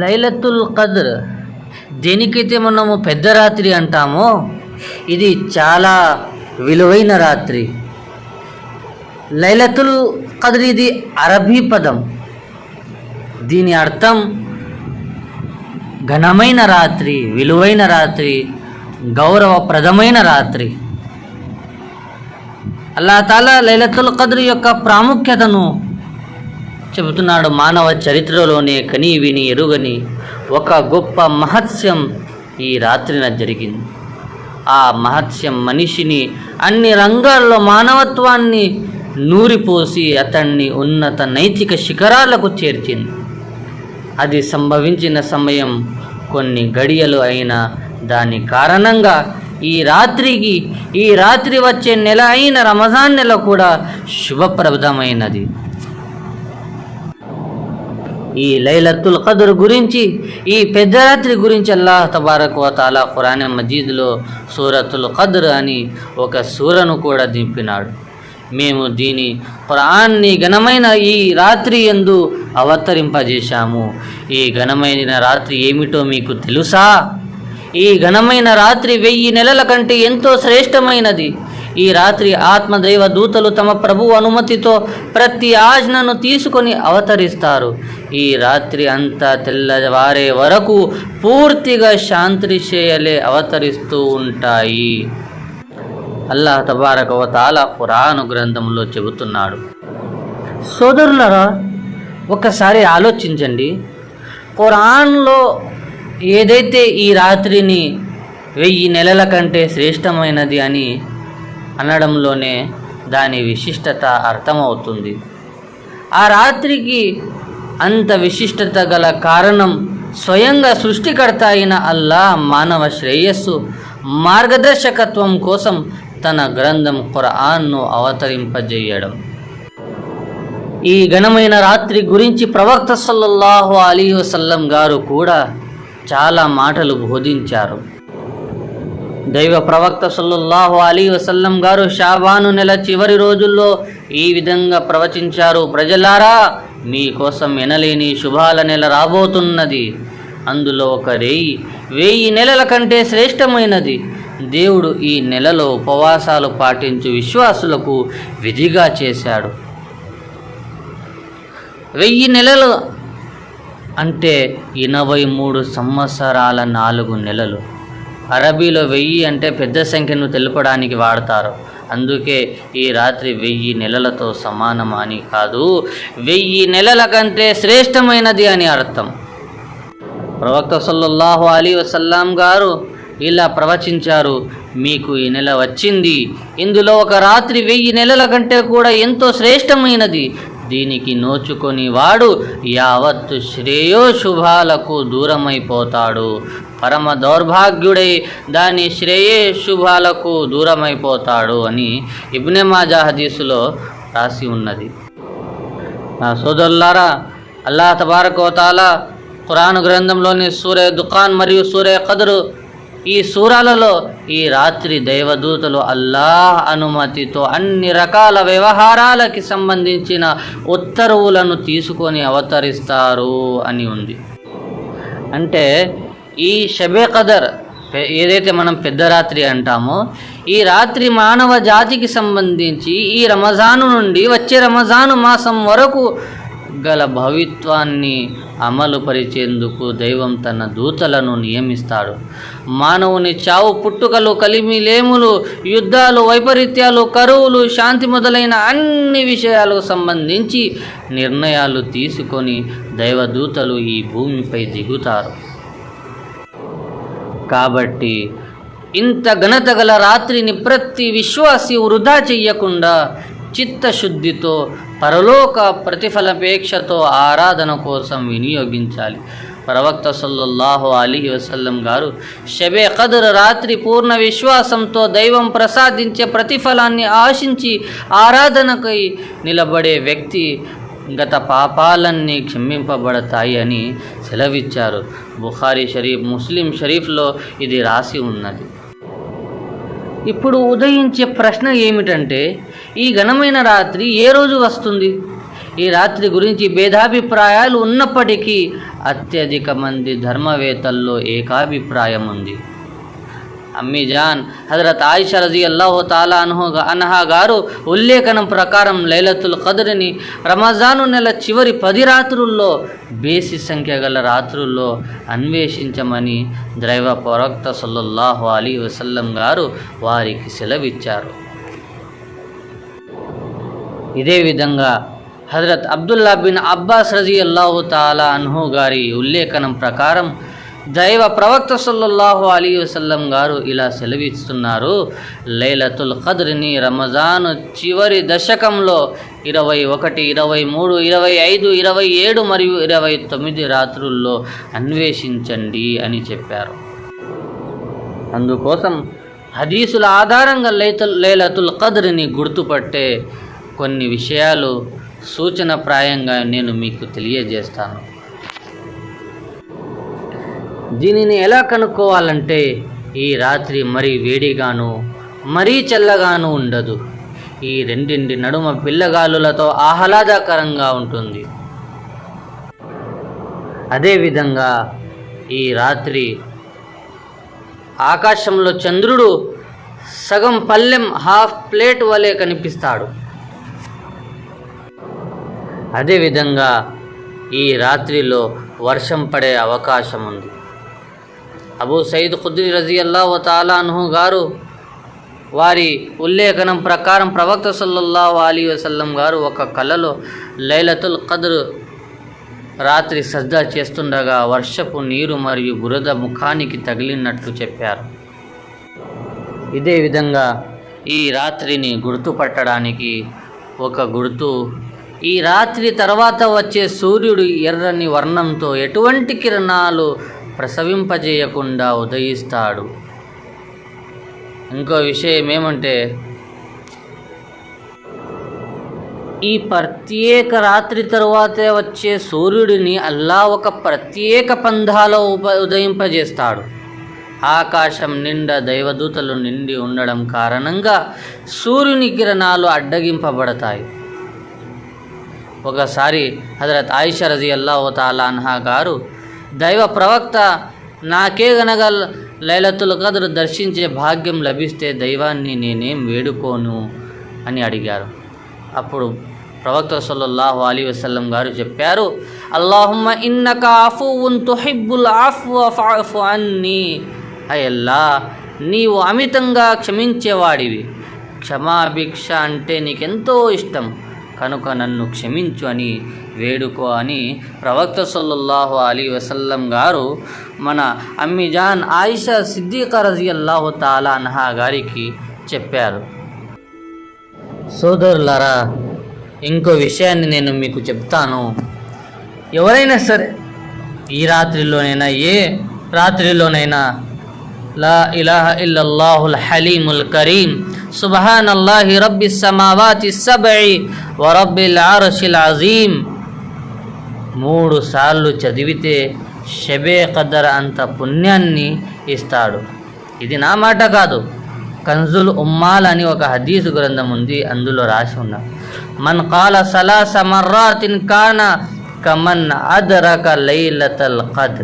లైలతుల్ కద్ర్ దేనికైతే మనము పెద్ద రాత్రి అంటామో ఇది చాలా విలువైన రాత్రి. లైలతుల్ కద్ర్ ఇది అరబీ పదం. దీని అర్థం ఘనమైన రాత్రి విలువైన రాత్రి గౌరవప్రదమైన రాత్రి. అల్లా తాలా లైలతుల్ కద్ర్ యొక్క ప్రాముఖ్యతను చెబుతున్నాడు మానవ చరిత్రలోనే కని విని ఎరుగని ఒక గొప్ప మహత్స్యం ఈ రాత్రిన జరిగింది. ఆ మహత్స్యం మనిషిని అన్ని రంగాల్లో మానవత్వాన్ని నూరిపోసి అతన్ని ఉన్నత నైతిక శిఖరాలకు చేర్చింది. అది సంభవించిన సమయం కొన్ని గడియలు అయినా దాని కారణంగా ఈ రాత్రికి ఈ రాత్రి వచ్చే నెల అయిన రమజాన్ నెల కూడా శుభప్రదమైనది. ఈ లైలతుల్ ఖదర్ గురించి ఈ పెద్ద రాత్రి గురించి అల్లాహ్ తబారక్ వ తాలా ఖురాన్ మజీద్లో సూరతుల్ ఖద్ర్ అని ఒక సూరను కూడా దింపినాడు. మేము దీని ఖురాన్ని ఘనమైన ఈ రాత్రి ఎందు అవతరింపజేశాము. ఈ ఘనమైన రాత్రి ఏమిటో మీకు తెలుసా? ఈ ఘనమైన రాత్రి వెయ్యి నెలల కంటే ఎంతో శ్రేష్టమైనది. ఈ రాత్రి ఆత్మదైవ దూతలు తమ ప్రభు అనుమతితో ప్రతి ఆజ్ఞను తీసుకొని అవతరిస్తారు. ఈ రాత్రి అంతా తెల్లవారే వరకు పూర్తిగా శాంతి చేయలే అవతరిస్తూ ఉంటాయి. అల్లాహ్ తబారకవతాల పురాణ గ్రంథంలో చెబుతున్నాడు. సోదరులరా ఒకసారి ఆలోచించండి. ఖురాన్లో ఏదైతే ఈ రాత్రిని వెయ్యి నెలల కంటే శ్రేష్టమైనది అని అనడంలోనే దాని విశిష్టత అర్థమవుతుంది. ఆ రాత్రికి అంత విశిష్టత గల కారణం స్వయంగా సృష్టికర్త అయిన అల్లా మానవ శ్రేయస్సు మార్గదర్శకత్వం కోసం తన గ్రంథం ఖురాన్ను అవతరింపజేయడం. ఈ ఘనమైన రాత్రి గురించి ప్రవక్త సల్లల్లాహు అలీ వసల్లం గారు కూడా చాలా మాటలు బోధించారు. దైవ ప్రవక్త సల్లల్లాహు అలీ వసల్లం గారు షాబాను నెల చివరి రోజుల్లో ఈ విధంగా ప్రవచించారు. ప్రజలారా మీకోసం ఎనలేని శుభాల నెల రాబోతున్నది. అందులో ఒక రేయి వెయ్యి నెలల కంటే శ్రేష్టమైనది. దేవుడు ఈ నెలలో ఉపవాసాలు పాటించు విశ్వాసులకు విధిగా చేశాడు. వెయ్యి నెలలు అంటే ఎనభై మూడు సంవత్సరాల నాలుగు నెలలు. అరబీలో వెయ్యి అంటే పెద్ద సంఖ్యను తెలపడానికి వాడతారు. అందుకే ఈ రాత్రి వెయ్యి నెలలతో సమానం అని కాదు వెయ్యి నెలల కంటే శ్రేష్టమైనది అని అర్థం. ప్రవక్త సల్లల్లాహు అలీ వసల్లాం గారు ఇలా ప్రవచించారు మీకు ఈ నెల వచ్చింది. ఇందులో ఒక రాత్రి వెయ్యి నెలల కంటే కూడా ఎంతో శ్రేష్టమైనది. దీనికి నోచుకొని వాడు యావత్తు శ్రేయో శుభాలకు దూరమైపోతాడు. పరమ దౌర్భాగ్యుడై దాని శ్రేయే శుభాలకు దూరమైపోతాడు అని ఇబ్నె మాజా హదీసులో రాసి ఉన్నది. నా సోదరులారా అల్లాహ్ తబారకోతాల ఖురాను గ్రంథంలోని సూర్య దుకాన్ మరియు సూర్య కదరు ఈ సూరాలలో ఈ రాత్రి దైవదూతలు అల్లాహ్ అనుమతితో అన్ని రకాల వ్యవహారాలకి సంబంధించిన ఉత్తర్వులను తీసుకొని అవతరిస్తారు అని ఉంది. అంటే ఈ షబే కదర్ ఏదైతే మనం పెద్ద రాత్రి అంటామో ఈ రాత్రి మానవ జాతికి సంబంధించి ఈ రమజాను నుండి వచ్చే రమజాను మాసం వరకు గల భవిత్వాన్ని అమలు పరిచేందుకు దైవం తన దూతలను నియమిస్తాడు. మానవుని చావు పుట్టుకలు కలిమిలేములు యుద్ధాలు వైపరీత్యాలు కరువులు శాంతి మొదలైన అన్ని విషయాలకు సంబంధించి నిర్ణయాలు తీసుకొని దైవదూతలు ఈ భూమిపై దిగుతారు. కాబట్టి ఇంత ఘనత గల రాత్రిని ప్రతి విశ్వాసి వృధా చెయ్యకుండా చిత్తశుద్ధితో పరలోక ప్రతిఫలపేక్షతో ఆరాధన కోసం వినియోగించాలి. ప్రవక్త సల్లల్లాహు అలీ వసల్లం గారు షబే కదర్ రాత్రి పూర్ణ విశ్వాసంతో దైవం ప్రసాదించే ప్రతిఫలాన్ని ఆశించి ఆరాధనకై నిలబడే వ్యక్తి గత పాపాలన్నీ క్షమింపబడతాయి అని సెలవిచ్చారు. బుఖారీ షరీఫ్ ముస్లిం షరీఫ్లో ఇది రాసి ఉన్నది. ఇప్పుడు ఉదయించే ప్రశ్న ఏమిటంటే ఈ ఘనమైన రాత్రి ఏ రోజు వస్తుంది? ఈ రాత్రి గురించి భేదాభిప్రాయాలు ఉన్నప్పటికీ అత్యధిక మంది ధర్మవేత్తల్లో ఏకాభిప్రాయం ఉంది అమ్మీజాన్ హజరత్ ఆయిషా రజీ అల్లాహో తాలా అన్హు అన్హా గారు ఉల్లేఖనం ప్రకారం లైలతుల్ కదురిని రమజాను నెల చివరి పది రాత్రుల్లో బేసి సంఖ్య గల రాత్రుల్లో అన్వేషించమని ద్రైవ ప్రవక్త సల్లల్లాహు అలీ వసల్లం గారు వారికి సెలవిచ్చారు. ఇదే విధంగా హజరత్ అబ్దుల్లా బిన్ అబ్బాస్ రజీ అల్లాహు తాలా అన్హు గారి ఉల్లేఖనం ప్రకారం దైవ ప్రవక్త సల్లల్లాహు అలీ వసల్లం గారు ఇలా సెలవిస్తున్నారు. లైలతుల్ ఖద్రిని రమజాను చివరి దశకంలో ఇరవై ఒకటి ఇరవై మూడు ఇరవై ఐదు ఇరవై ఏడు మరియు ఇరవై తొమ్మిది రాత్రుల్లో అన్వేషించండి అని చెప్పారు. అందుకోసం హదీసుల ఆధారంగా లైతుల్ లైలతుల్ ఖద్రిని గుర్తుపట్టే కొన్ని విషయాలు సూచనప్రాయంగా నేను మీకు తెలియజేస్తాను. దీనిని ఎలా కనుక్కోవాలంటే ఈ రాత్రి మరీ వేడిగాను మరీ చల్లగాను ఉండదు. ఈ రెండింటి నడుమ పిల్లగాలులతో ఆహ్లాదకరంగా ఉంటుంది. అదేవిధంగా ఈ రాత్రి ఆకాశంలో చంద్రుడు సగం పల్లెం హాఫ్ ప్లేట్ వలె కనిపిస్తాడు. అదేవిధంగా ఈ రాత్రిలో వర్షం పడే అవకాశం ఉంది అబూ సయీద్ ఖుద్రి రజీ అల్లాహు తాలాన్హు గారు వారి ఉల్లేఖనం ప్రకారం ప్రవక్త సల్లల్లాహు అలీ వసల్లం గారు ఒక కళలో లైలతుల్ ఖద్ర్ రాత్రి సజ్జా చేస్తుండగా వర్షపు నీరు మరియు బురద ముఖానికి తగిలినట్లు చెప్పారు. ఇదే విధంగా ఈ రాత్రిని గుర్తుపట్టడానికి ఒక గుర్తు ఈ రాత్రి తర్వాత వచ్చే సూర్యుడు ఎర్రని వర్ణంతో ఎటువంటి కిరణాలు ప్రసవింపజేయకుండా ఉదయిస్తాడు. ఇంకో విషయం ఏమంటే ఈ ప్రత్యేక రాత్రి తరువాతే వచ్చే సూర్యుడిని అల్లా ఒక ప్రత్యేక పంధాలో ఉప ఉదయింపజేస్తాడు. ఆకాశం నిండా దైవదూతలు నిండి ఉండడం కారణంగా సూర్యుని కిరణాలు అడ్డగింపబడతాయి. ఒకసారి హజరత్ ఆయిషా రజీ అల్లాహు తాలాన్హా గారు దైవ ప్రవక్త నాకే గనక లైలతుల కదరు దర్శించే భాగ్యం లభిస్తే దైవాన్ని నేనేం వేడుకోను అని అడిగారు. అప్పుడు ప్రవక్త సల్లల్లాహు అలీ వసల్లం గారు చెప్పారు అల్లాహుమ్మ ఇన్నక ఆఫూన్ తుహిబ్బుల్ ఆఫ్ అన్ని. అయ్యల్లా నీవు అమితంగా క్షమించేవాడివి. క్షమాభిక్ష అంటే నీకెంతో ఇష్టం. కనుక నన్ను క్షమించు అని వేడుకో అని ప్రవక్త సల్లల్లాహు అలీ వసల్లం గారు మన అమ్మిజాన్ ఆయిషా సిద్దికరజీ అల్లాహు తాలా అన్హా గారికి చెప్పారు. సోదరులారా ఇంకో విషయాన్ని నేను మీకు చెప్తాను. ఎవరైనా సరే ఈ రాత్రిలోనైనా ఏ రాత్రిలోనైనా లా ఇలాహ ఇల్లల్లాహుల్ హలీముల్ కరీం سبحان అల్లాహి رب السماوات السبع ورب العرش అర్షిల్ మూడు సార్లు చదివితే షబే కదర్ అంత పుణ్యాన్ని ఇస్తాడు. ఇది నా మాట కాదు. కంజుల్ ఉమ్మాల్ అని ఒక హదీసు గ్రంథం ఉంది అందులో రాసి ఉన్నా. మన్ కాల సలాస మర్రాతిన్ కాన కమన్ అదరక లైలతల్ కద్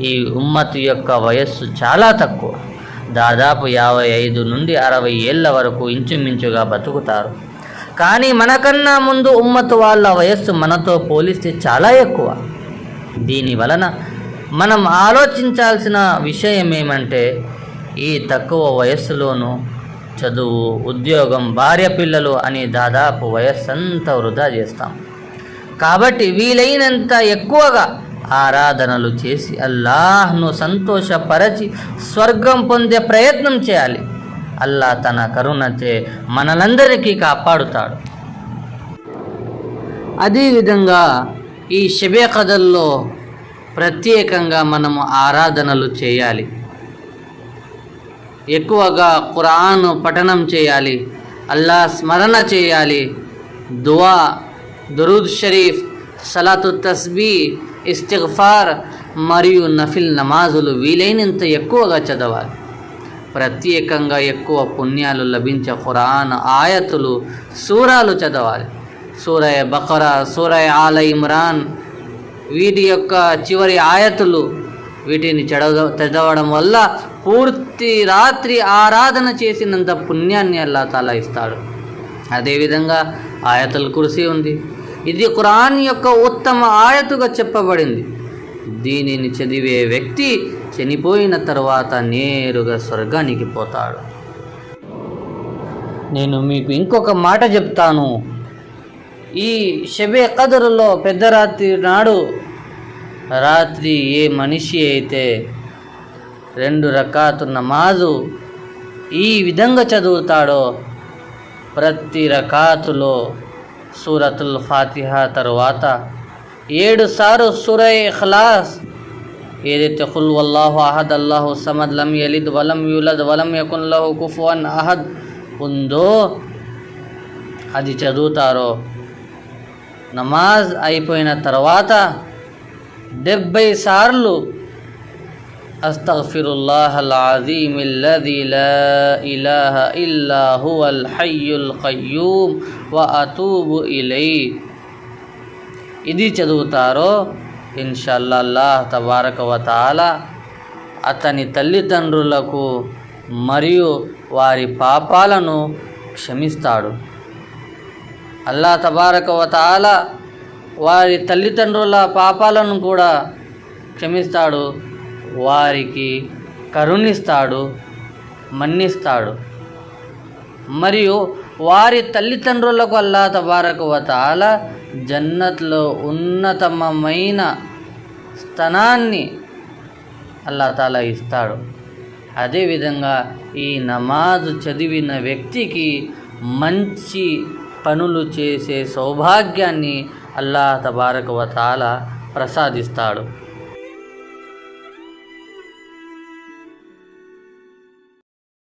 ఈ ఉమ్మత్ యొక్క వయస్సు చాలా తక్కువ. దాదాపు యాభై ఐదు నుండి అరవై ఏళ్ళ వరకు ఇంచుమించుగా బతుకుతారు. కానీ మనకన్నా ముందు ఉమ్మతు వాళ్ళ వయస్సు మనతో పోలిస్తే చాలా ఎక్కువ. దీని వలన మనం ఆలోచించాల్సిన విషయం ఏమంటే ఈ తక్కువ వయస్సులోనూ చదువు ఉద్యోగం భార్య పిల్లలు అని దాదాపు వయస్సంతా వృధా చేస్తాం. కాబట్టి వీలైనంత ఎక్కువగా ఆరాధనలు చేసి అల్లాహ్ను సంతోషపరచి స్వర్గం పొందే ప్రయత్నం చేయాలి. అల్లా తన కరుణచే మనలందరికీ కాపాడుతాడు. అదేవిధంగా ఈ షబే కథల్లో ప్రత్యేకంగా మనము ఆరాధనలు చేయాలి. ఎక్కువగా ఖురాన్ పఠనం చేయాలి. అల్లా స్మరణ చేయాలి. దువా దురూద్ షరీఫ్ సలాతు తస్బీ ఇస్తిగ్ఫార్ మరియు నఫిల్ నమాజులు వీలైనంత ఎక్కువగా చదవాలి. ప్రత్యేకంగా ఎక్కువ పుణ్యాలు లభించే ఖురాన్ ఆయతులు సూరాలు చదవాలి. సూరయ బకరా సూరయ ఆల ఇమ్రాన్ వీటి యొక్క చివరి ఆయతులు వీటిని చదవ చదవడం వల్ల పూర్తి రాత్రి ఆరాధన చేసినంత పుణ్యాన్ని అల్లా తాలా ఇస్తాడు. అదేవిధంగా ఆయతుల్ కురిసి ఉంది. ఇది ఖురాన్ యొక్క ఉత్తమ ఆయతుగా చెప్పబడింది. దీనిని చదివే వ్యక్తి చనిపోయిన తర్వాత నేరుగా స్వర్గానికి పోతాడు. నేను మీకు ఇంకొక మాట చెప్తాను. ఈ షబే కదరులో పెద్ద రాత్రి నాడు రాత్రి ఏ మనిషి అయితే రెండు రకాతు నమాజు ఈ విధంగా చదువుతాడో ప్రతి రకాతులో సూరతుల్ ఫాతిహా తరువాత ఏడు సార్లు సూరై ఇఖ్లాస్. ఏదైతే ఖుల్ వల్లాహు అహద్ అల్లాహు సమద్ లం యలిద్ వలం యూలద్ వలం యకున్ లహు కుఫువన్ అహద్ ఉందో అది చదువుతారో. నమాజ్ అయిపోయిన తర్వాత డెబ్బై సార్లు అస్తగ్ఫిరుల్లాహ్ العظيم الذي لا إله إلا هو الحي القيوم وأتوب إليه ఇది చదువుతారో ఇన్షాల్లా అల్లాహ్ తబారక వతాల అతని తల్లిదండ్రులకు మరియు వారి పాపాలను క్షమిస్తాడు అల్లా తబారక వతాల వారి తల్లిదండ్రుల పాపాలను కూడా క్షమిస్తాడు వారికి కరుణిస్తాడు మన్నిస్తాడు. మరియు వారి తల్లిదండ్రులకు అల్లా తబారక వతాల జన్నత్లో ఉన్నతమైన స్థానాన్ని అల్లా ఇస్తాడు. అదేవిధంగా ఈ నమాజు చదివిన వ్యక్తికి మంచి పనులు చేసే సౌభాగ్యాన్ని అల్లా తబారక వతాల ప్రసాదిస్తాడు.